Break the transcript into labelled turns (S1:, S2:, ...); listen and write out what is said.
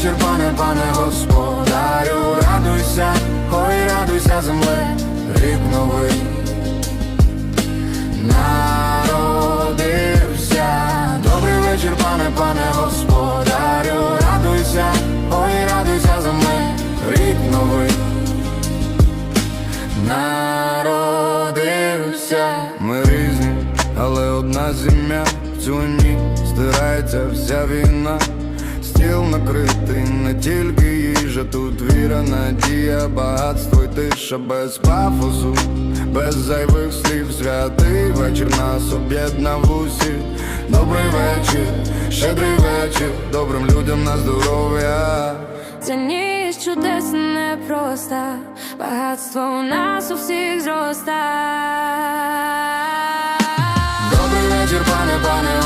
S1: вечір, пане, пане господарю, радуйся, ой, радуйся, земле, рік новий народився. Добрий вечір, пане, пане господарю, радуйся, ой, радуйся, земле, рік новий народився. Ми різні, але одна сім'я в цю ніч стирається вся війна тільки їжа, тут віра, надія, багатство і тиша без пафосу, без зайвих слів, святий вечір нас об'єднав в усі. Добрий вечір, щедрий вечір, добрим людям на здоров'я.
S2: Ця ніч чудесна, непроста, багатство у нас у всіх зроста. Добрий вечір, пане, пане.